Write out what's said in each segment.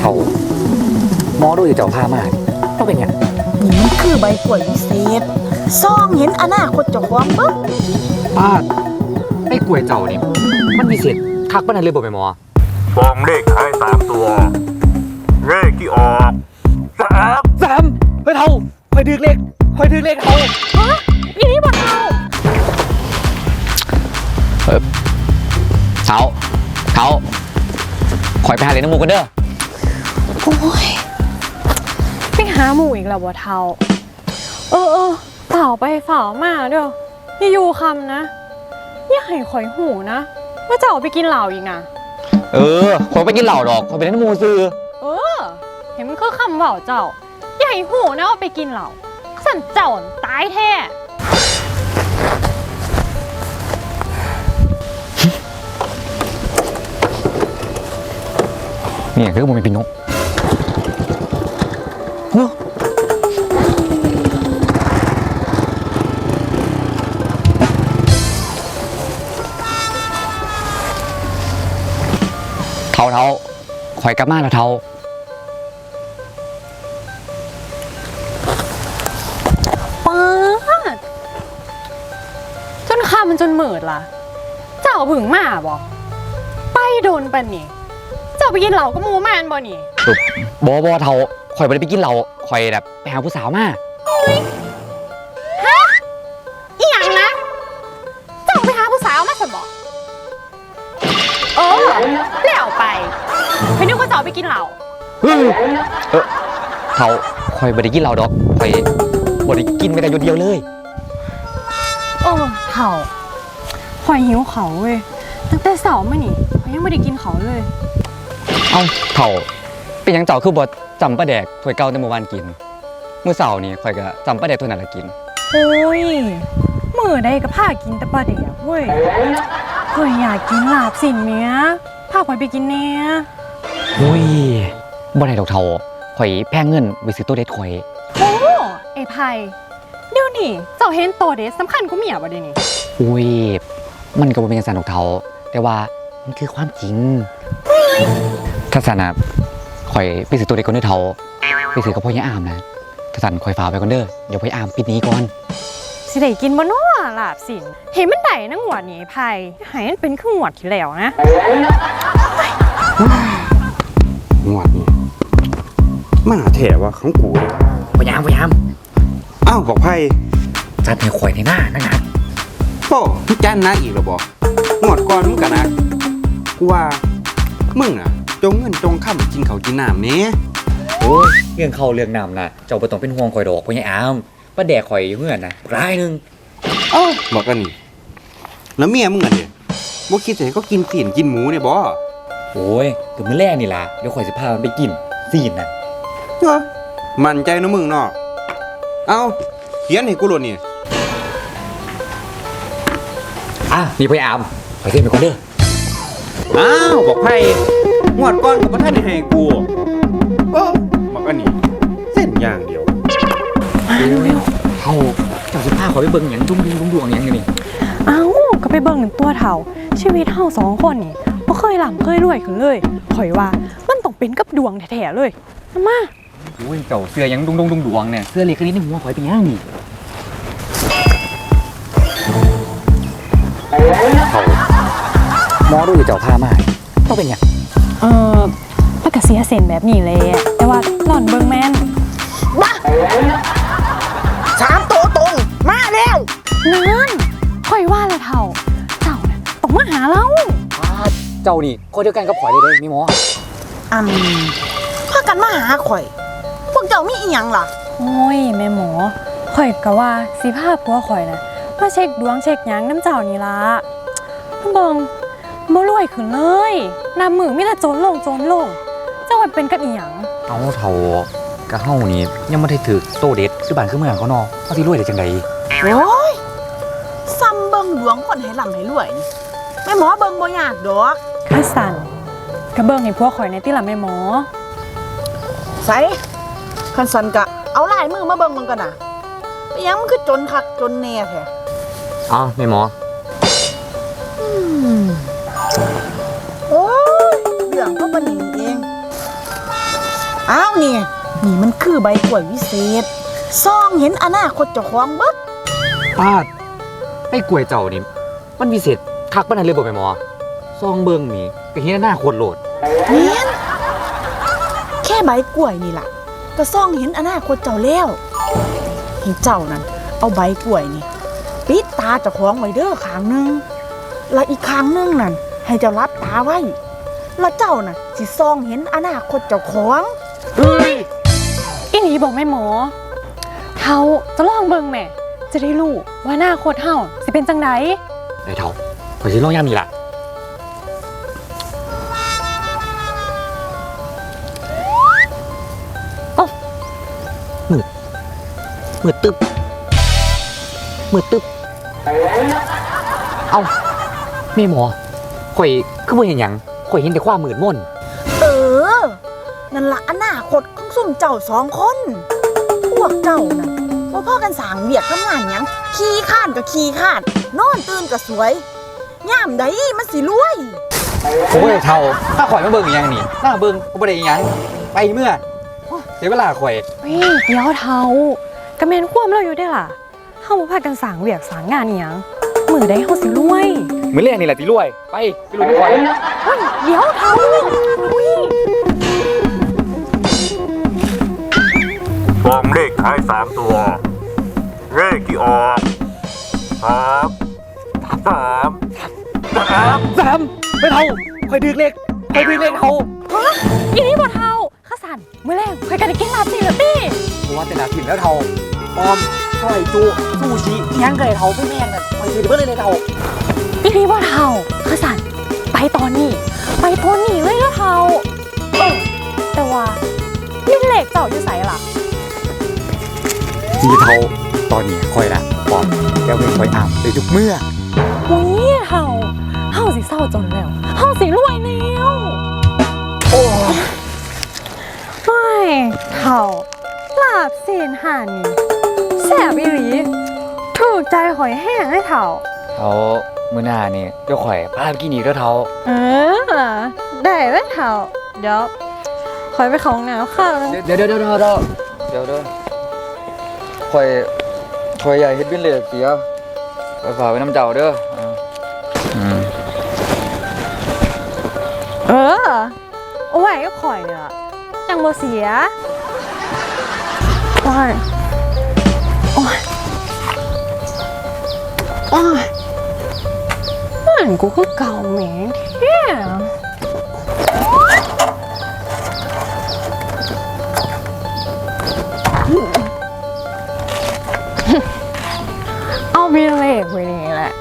เขาหมอดูอยู่เจ้าพามาก็เป็นอย่างนี่มันคือใบกล้วยวิเศษซ่องเห็นอนาคตเจ้าของเบิ่งป้าไอ้กล้วยเจ้านี่มันมีเศษคักบ้านนั้นเลยบ่ไปหมอบอกเลขท้ายสามตัว เลขที่ออกสามสามเฮ้ยเท่าคอยดึกเลขคอยดึกเลขเท่าอีนี่บ่เท่าเท่า คอยไปหาเลขน้ำมูกกันเด้อ โอ้ยไปหาหมู่อีกแล้วบ่เท่า เออเออเฝ่าไปเฝ่ามาเด้ออย่าอยู่คำนะอย่าให้ข่อยหูนะ ว่าจะเอาไปกินเหล้าอีกนะเออคอยไปกินเหล้าดอกคอยไปเล่นน้ำมูซื้อ เออ เห็นมันคือคำเฝ่าเจ้าอย่าให้หูนะว่าไปกินเหล้าสั่นเจ้าน่ะตายแท้ เนี่ยคือผมเป็นนกเนอะเท่าเท่าคอยกลับมาแล้วเท่าป๊าดจนคำมันจนเหมิดล่ะ เจ้าผึ่งมาบ่ไปโดนปันนี่เจ้าไปกินเหล้าก็มูมานบ่นี่ บอบอเท่าคอยไปไปกินเหล้าคอยแบบไปหาผู้สาวมาอีหยังนะ เจ้าไปหาผู้สาวมาสบอกเออแล้วไปไปนึกว่าเจ้าไปกินเหล้าเฮ้ยเออเท่าคอยไปได้กินเหล้าดอกคอยบ่ได้กินไม่แต่หยดเดียวเลยเออเถ่าข่อยหิวเขาเว้ยตั้งแต่เสาร์มานี่ข่อยยังไม่ได้กินเขาเลย เอ้าเถ่าเป็นหยังเจ้าคือบอจำปลาแดกถ้วยเก่าแต่เมื่อวานกินเมื่อเสาร์นี่ข่อยก็จำปลาแดกถ้วยนั้นละกิน โอ้ยมือได้ก็พากินแต่ปลาเดียกเว้ยข่อยอยากกินลาบสินเนี้ยพาข่อยไปกินเนี้ยอุ้ยบ่ได้ดอกเท่าข่อยแพงเงินไปซื้อตัวเด็ดข่อยโอ้ไอ้ไผ่เดี๋ยวนี่เจ้าเห็นโตเดสสำคัญกูเมียบ่เดี๋ยวนี้อุ้ยมันก็บ่เป็นจังซั่นดอกเท่าแต่ว่ามันคือความจริง ถ้าสันน่ะข่อยไปซื้อตัวเด็ดก่อนเด้อเท่าไปซื้อกับพ่อยายอามนะถ้าสันข่อยฝากไปก่อนเด้อเดี๋ยวพ่อยายอามปิดหนี้ก่อนสิได้กินบ่นัวลาบสินเห็นมันได้นะงวดนี้ไอ้ไผ่ให้มันเป็นขึ้นงวดที่แล้วนะ งวดนี่มาแถว่าของกูเลยพ่อยายอามพ่อยายอามอ้าวบอกไพ่จัดให้ข่อยในหน้านั่นน่ะโป้มึงจันนะอีกแล้วบอกงวดก่อนมึงกันนะกูว่ามึงอะ จงเงินจงข้ามกินเขาวกินน้ำเนี้ยโอ้ยเรื่องเข้าเรื่องน้ำนะเจ้าบ่ต้องเป็นห่วงข่อยดอกพ่อยายอามป้าแดกข่อยอยู่เฮือนนะร้ายหนึงเอ้าบอกกันนี่แล้วเมียมึงอะเนี่ยบ่คิดจะให้เขากินสีนกินหมูเนี่ยบ่โอ้ยถึงมื้อแรกนี่ล่ะเดี๋ยวข่อยสิพามันไปกินซีนน่ะเอ้อมั่นใจนะมึงเนาะเอ้าเขียนให้กูโลดนี่ อะนี่พ่อยอามข่อยเซ็นไปก่อนเด้อ อ้าว บอกไพ่ งวดก่อนกับท่านได้ให้กูโอ้บอกกันนี่เส้นอย่างเดียวเฮาเจ้าสิพาข่อยไปเบิ่งหยังจุ่มดุงดวงหยังอยู่นี่เอ้าก็ไปเบิ่งหนึ่งตัวเถ่า ชีวิตเฮาสองคนนี่บ่เคยหล่ำเคยรวยขึ้นเลยข่อยว่ามันต้องเป็นกับดวงแท้ๆเลยเอามาโอ้ยเจ้าเสื้อหยังดุงดงดุงดวงเนี่ยเสื้อเล็กนิดในหัวข่อยเป็นหยังนี่เฮาหมอดูอยู่เจ้าพามาก็เป็นหยัง เออแล้วก็เสียเซนแบบนี้เลยอะแต่ว่าหล่อนเบิ่งแม่นบ้าสามตัวตรง มาแล้วนั่นข่อยว่าละเถ่าเจ้าน่ะต้องมาหาเราเจ้านี่คนเดียวกันกับข่อยเลยเด้มีหมออืมพากันมาหาข่อย พวกเจ้ามีอีหยังล่ะ โอ้ยแม่หมอข่อยก็ว่าสิพาผัวข่อยนะมาเช็คดวงเช็คหยังน้ำเจ้านี่ละเบิ่ง บ่รวยขึ้นเลยน้ำมือมีแต่โจนลงโจนลงเจ้าว่าเป็นกับอีหยังเอาเท่ากะเฮานี่ยังบ่ได้ถือโตเด็ดคือบ้านคือเมืองเขาเนาะเฮาสิรวยได้จังไดโอ้ยซ้ำเบิ่งดวงคนให้ร่ำให้รวยนี่แม่หมอเบิ่งบ่ยากดอกข้าสันกระเบิ่งให้ผัวข่อยในที่ละแม่หมอ ใส่คันสันกะ เอาลายมือมาเบิ่งมันกันน่ะไปหยังมันคือจนคักจนแน่แท้ อ้าวแม่หมอ อ้าวนี่นี่มันคือใบกล้วยวิเศษซ่องเห็นอนาคตเจ้าของเบิดปาดไอ้กล้วยเจ้านี่ มันพิเศษคักปานนั้นเลยบ่แม่หมอซองเบิ่งนี่ก็เห็นหน้าโคตรโลดเนียนแค่ใบกล้วยนี่ล่ะ ก็ซ่องเห็นอนาคตเจ้าแล้วให้เจ้านั่นเอาใบกล้วยนี่ปิดตาเจ้าของไว้เด้อข้างหนึงแล้วอีกข้างหนึงนั่นให้เจ้ารับตาไว้ แล้วเจ้าน่ะสิซ่องเห็นอนาคตเจ้าของอีหลี บอกแม่หมอเฮาจะลองเบิ่งแหม่ จะได้รู้ว่าหน้าโคตรเฮาสิเป็นจังไดไอ้เฒ่าข่อยสิลองยามนี้ล่ะเอ้ามืดมืดตึ๊บมืดตึ๊บเอ้าแม่หมอข่อยคือบ่เห็นหยังข่อยเห็นแต่ความมืดมน เออ นั่นละอนาคตของสุ่มเจ้าสองคน พวกเจ้าน่ะว่าพ่อกันสร้างเบียกทำงานหยังขี้ข้านกับขี้ข้านนอนตื่นกับสวยย่ามใดมันสิรวย โอ้ยเฒ่าถ้าข่อยมาเบิ่งอีหยังนี่ถ้าเบิ่งก็บ่ได้อีหยังไปเมื่อโอ้ยเสียเวลาข่อย เฮ้ยเดี๋ยวเทากระแมนควมเราอยู่ได้ล่ะเฮาบ่พากันสร้างเวียกสร้างงานอีหยังมือได้เฮาสิรวยมื้อแรกนี่แหละที่รวย ไปไปรวยก่อนเฮ้ยเดี๋ยวเทาอุ้ย ท้ายสามตัว เลขที่ออกสามสามสามสามไปเท่าคอยดึกเล็กคอยดึกเล็กเท่าอีนี่บ่เทาข้าสันมื้อแรกใครกันได้กินลาบสิเหรอตี้เพราะว่าแต่ละถิ่นแล้วเท่าปอมไข่จูซูชิอิหยังไก่เท่าไม่แม่งน่ะคอยดึกเบิดเลยเลยเท่าอีนี่บ่เทาข้าสันไปตอนนี้ ไปตอนนี้เลยแล้วเทาเออแต่ว่านี่เหล็กเจ้าอยู่ไสล่ะ ทีเท่าตอนนี้คอยละปอมแล้วเป็นคอยอ่ำเลยทุกเมื่ออุ้ยเฮาเฮาสิเศร้าจนแล้วเฮาสิรวยแล้วโอ้ไม่เฮาลาบเสียนห่านนี่แซ่บอีหลีถูกใจหอยแห้งให้เถาเท่ามื้อหน้านี่เดี๋ยวข่อยพาไปกินอีกแล้วเท่าเออได้แล้วเถาเดี๋ยวคอยไปเขาห้องน้ำค่ะเดี๋ยวเดี๋ยวเดี๋ยวเดี๋ยวเดี๋ยวเดี๋ยวเดี๋ยว คอยคอยใหญ่เฮ็ดบินเลยเสียไปฝากไว้น้ำเจ้าเด้ออืมเออเอาไว้ก็ข่อยเนี่ยจังบ่เสียโอ้ยโอ้ยโอ้ยนั่นกูคือเก่าแหมแท้เอา บินเลขไว้นี่แหละ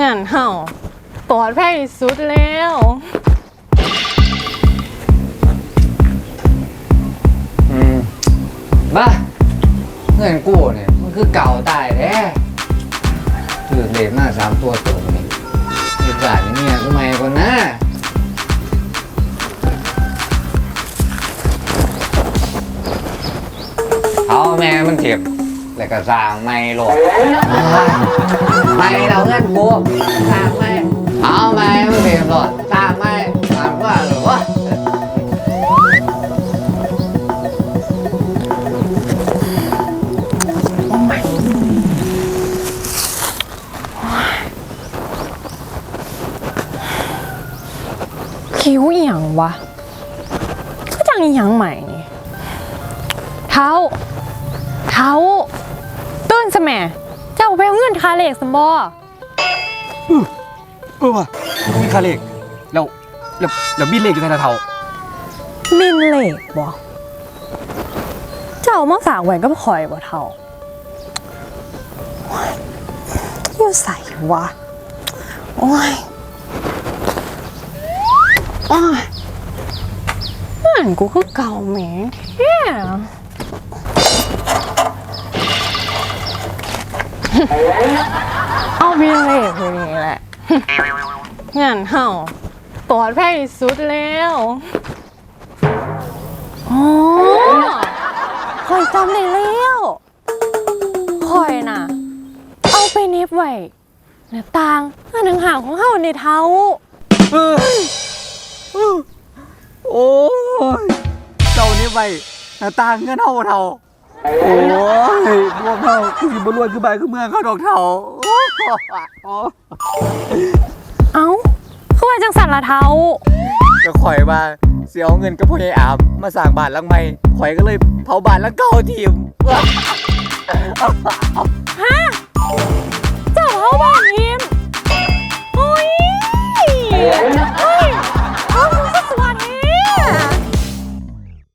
งานเห่าปลอดภัยที่สุดแล้วอืมมาเงินกู้เนี่ยมันคือเก่าตายแท้ถือเลขมาสามตัวตรงนี่มีการเนี่ยทำไมก่อนนะเอาแม่มันเก็บ แล้วก็สร้างไม่โหลดไม่เราเงินกูสร้างไม่เอาไม่มันเก็บโหลดสร้างไม่สร้างว่าหรือวะคิ้วอหย่างวะก็จังอหย่างใหม่นี่เท้าเท้าตื่ นสแหม่เจ้าไปเอาเงินคาเลกสมบอเออว่ะมีคาเลขแล้วแล้วแล้วบินเลขอยู่ในเท่ามินเลกบ่เจ้ามาฝากไว้ก็ข่อยบ่เท่าโอ๊ยอยู่ใส่วะโอ้ยโอ้ยนั่นกูคือเก่าแหมแท้ เอาบินเลขไปนี่แหละงานเห่าปลอดภัยที่สุดแล้วอ๋อคอยจำได้แล้วคอยน่ะ เอาไปเน็บไว้หน้าต่างอันห่างๆของเฮาในเท้า โอ้ยไว้หน้าต่างเงินเฮาเท่า โอ้ยบวกเข้าคือบรวยคือใบคือเมืองเข้าดอกเถาเอ้าคือว่าจังสันละเท้าก็ข่อยมาเสียเอาเงินกับพ่อใหญ่อามมาสั่งบาทหลังไหม่ข่อยก็เลยเผาบาทหลังเก่าทีมฮะเจ้าเผาบ้านทีมโอ้ย